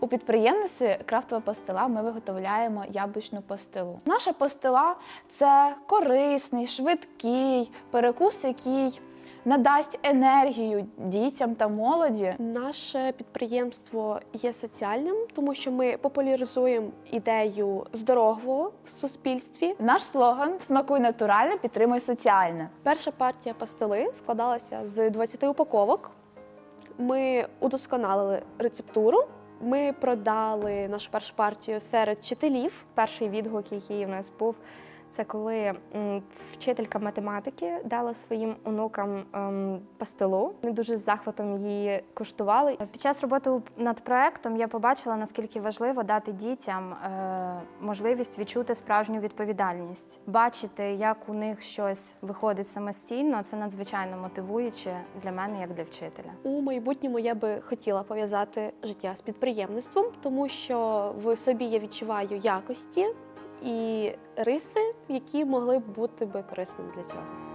У підприємництві крафтова пастила ми виготовляємо яблучну пастилу. Наша пастила це корисний, швидкий перекус, який надасть енергію дітям та молоді. Наше підприємство є соціальним, тому що ми популяризуємо ідею здорового в суспільстві. Наш слоган Смакуй натуральне, підтримуй соціальне. Перша партія пастили складалася з 20 упаковок. Ми удосконалили рецептуру. Ми продали нашу першу партію серед вчителів. Перший відгук, який в нас був, це коли вчителька математики дала своїм онукам ем, пастилу. Вони дуже з захватом її куштували. Під час роботи над проектом я побачила, наскільки важливо дати дітям е, можливість відчути справжню відповідальність, бачити, як у них щось виходить самостійно. Це надзвичайно мотивуюче для мене, як для вчителя. У майбутньому я би хотіла пов'язати життя з підприємництвом, тому що в собі я відчуваю якості і риси, які могли б бути би корисними для цього.